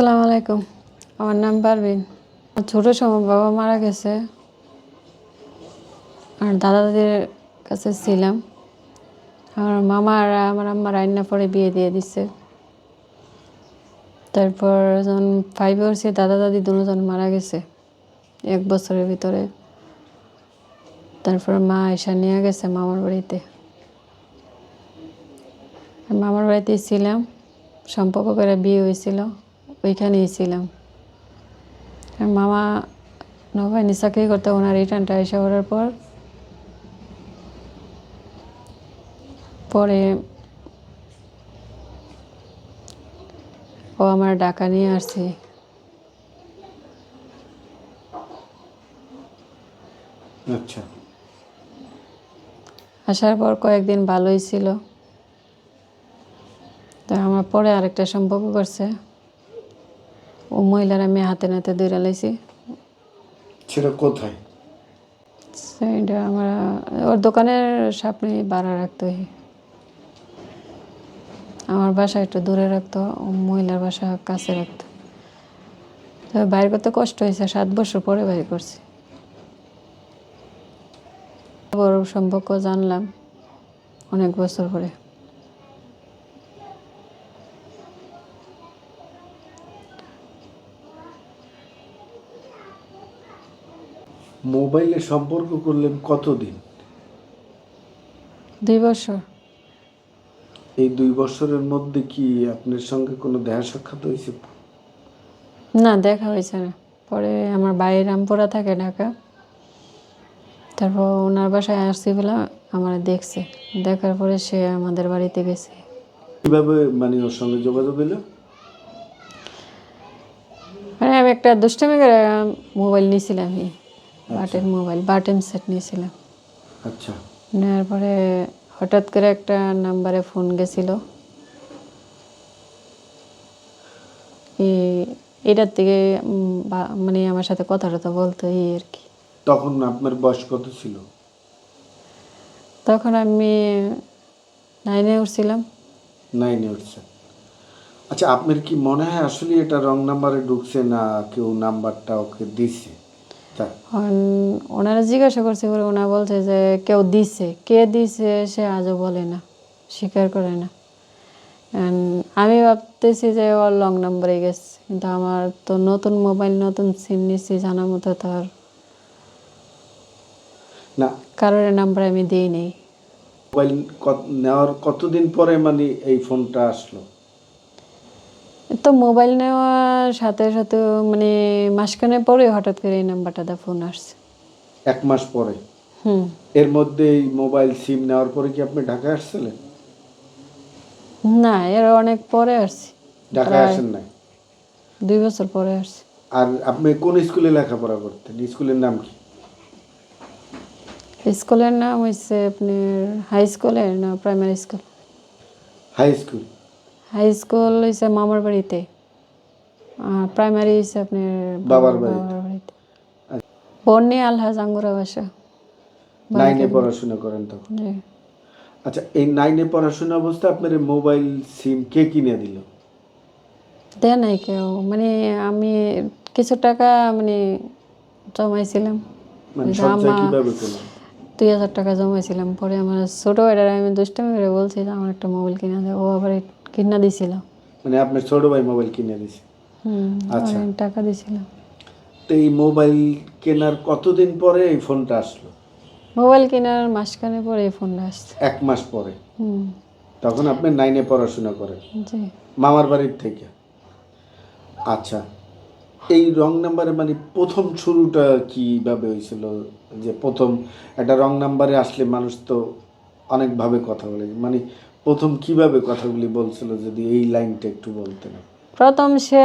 আসসালামু আলাইকুম। আমার নাম পারভিন। আমার ছোট সময় বাবা মারা গেছে। আর দাদা দাদির কাছে ছিলাম। আমার মামা আর আমার আম্মা রান্না পরে বিয়ে দিয়ে দিছে। তারপর যখন ফাইভ উঠছি, দাদা দাদি দুজন মারা গেছে। এক বছরের ভিতরে। তারপর মা এসা নিয়ে গেছে মামার বাড়িতে। মামার বাড়িতেই ছিলাম। সম্পর্ক করে বিয়ে হয়েছিল। ওইখানেই ছিলাম। মামা নৌবাহিনী চাকরি করতে ওনার রিটার্নটা এসে করার পর পরে ও আমার ডাকা নিয়ে আসছে। আচ্ছা। আসার পর কয়েকদিন ভালোই ছিল। তো আমার পরে আরেকটা সম্পর্ক করছে। ও মহিলার আমি হাতে নাতে দৌড়া লাইছি। সেটা কোথায়? সেইটা আমার ওর দোকানের সামনে বাড়া রাখতো। আমার বাসা একটু দূরে রাখতো ও মহিলার বাসা কাছে রাখতো তো বাইর করতে কষ্ট হয়েছে সাত বছর পরে বাইর করছি। বড় সম্পর্ক জানলাম অনেক বছর পরে। মোবাইলে সম্পর্ক করলেন কতদিন? দুই বছর। এই দুই বছরের মধ্যে কি আপনার সঙ্গে কোনো দেখা সাক্ষাৎ হয়েছে? না দেখা হয়েছে না। পরে আমার বাইরে রামপুরা থাকে ঢাকা। তারপর ওনার বাসায় আসছি বলে আমার দেখছে। দেখার পরে সে আমাদের বাড়িতে গেছে। কীভাবে মানে ওর সঙ্গে যোগাযোগ হলো? মানে আমি একটা দুষ্টামি করে মোবাইল নিয়েছিলাম আমি বাটেন মোবাইল বাটেন সেট নিয়েছিলাম। আচ্ছা। নেওয়ার পরে হঠাৎ করে একটা নাম্বারে ফোন গেছিল। এই- এটার থেকে মানে আমার সাথে কথা টথা বলতো এই আর কি। তখন আপনার বয়স কত ছিল? তখন আমি নাইনে উঠছিলাম। নাইনে উঠছে আচ্ছা আপনার কি মনে হয় আসলে এটা রং নাম্বারে ঢুকছে না কেউ নাম্বারটা ওকে দিছে? ওনারা জিজ্ঞাসা করছে পরে ওনা বলছে যে কেউ দিছে। কে দিছে সে আজও বলে না স্বীকার করে না। আমি ভাবতেছি যে ওর লং নাম্বারে গেছে কিন্তু আমার তো নতুন মোবাইল নতুন সিম নিচ্ছি জানার মতো তো আর না। কারোর নাম্বার আমি দিই নেই মোবাইল নেওয়ার কতদিন পরে মানে এই ফোনটা আসলো? তো মোবাইল নেওয়ার সাথে সাথে মানে মাসখানে পরে হঠাৎ করে এই নাম্বারটা দা ফোন আসছে। এক মাস পরে? হুম। এর মধ্যে এই মোবাইল সিম নেওয়ার পরে কি আপনি ঢাকায় আসছিলেন? না এর অনেক পরে আসছি। ঢাকায় আসেন না দুই বছর পরে আসছি। আর আপনি কোন স্কুলে লেখাপড়া করতেন? স্কুলের নাম কি? স্কুলের নাম হচ্ছে আপনার হাই স্কুলের না primary school? High school. High school হচ্ছে মামার বাড়িতে। আর প্রাইমারি হচ্ছে আপনার বাবার বাড়িতে। বন্যে আলহাজ আঙ্গুরা বাসা। নাইনে পড়াশোনা করেন তখন। আচ্ছা এই নাইনে পড়াশোনা অবস্থায় আপনার মোবাইল সিম কে কিনে দিল? দেয় নাই কেউ। মানে আমি কিছু টাকা মানে জমাইছিলাম। মানে দুই হাজার টাকা জমাইছিলাম। পরে আমার ছোটো ভাইটার আমি দুষ্টামি করে বলছি যে আমার একটা মোবাইল কিনা দেয় ও আবার কিনা দিছিল। মানে আপনার ছোট ভাই মোবাইল কিনে দিছে। হুম আচ্ছা। টাকা দিছিলাম তো এই মোবাইল কেনার কতদিন পরে এই ফোনটা আসলো? মোবাইল কেনার মাসখানে পরে এই ফোনটা আসছে। এক মাস পরে? হুম। তখন আপনি নাইনে পড়াশোনা করেন? জি। মামার বাড়ির থেকে? আচ্ছা। এই রং নাম্বারে মানে প্রথম শুরুটা কীভাবে হয়েছিল? যে প্রথম একটা রং নাম্বারে আসলে মানুষ তো অনেকভাবে কথা বলে। মানে প্রথম কীভাবে কথাগুলি বলছিল যদি এই লাইনটা একটু বলতেন? প্রথম সে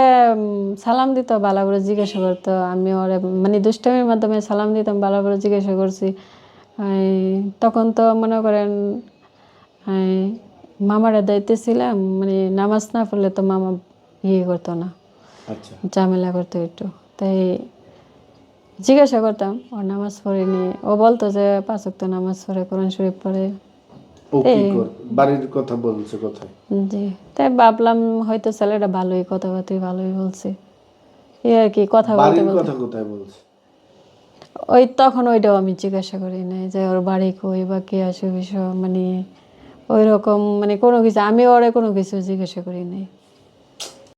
সালাম দিত ভালো করে জিজ্ঞাসা করতো। আমি ওরে মানে দুষ্টামির মাধ্যমে সালাম দিতাম ভালো করে জিজ্ঞাসা করছি। তখন তো মনে করেন মামারা দায়িত্বে ছিলাম মানে নামাজ না পড়লে তো মামা ইয়ে করতো না। আচ্ছা। ঝামেলা করতো একটু। তাই জিজ্ঞাসা করতাম ও নামাজ পড়েনি। ও বলতো যে পাঁচ ওয়াক্ত নামাজ পড়ে কোরআন শরীফ পড়ে। ও কি বাড়ির কথা বলছে কোথায়? জি তাই ভাবলাম হয়তো ছেলেটা ভালোই কথাবার্তা ভালোই বলছে। এই আর কি কথা বলতে বাড়ির বলতে। কথা কোথায় বলছে? ওই তখন ওইটাও আমি জিজ্ঞাসা করি নাই যে ওর বাড়ি কই বা কে আসে বিষয় মানে ওই রকম মানে কোনো কিছু আমি ওরে কোনো কিছু জিজ্ঞাসা করি নাই।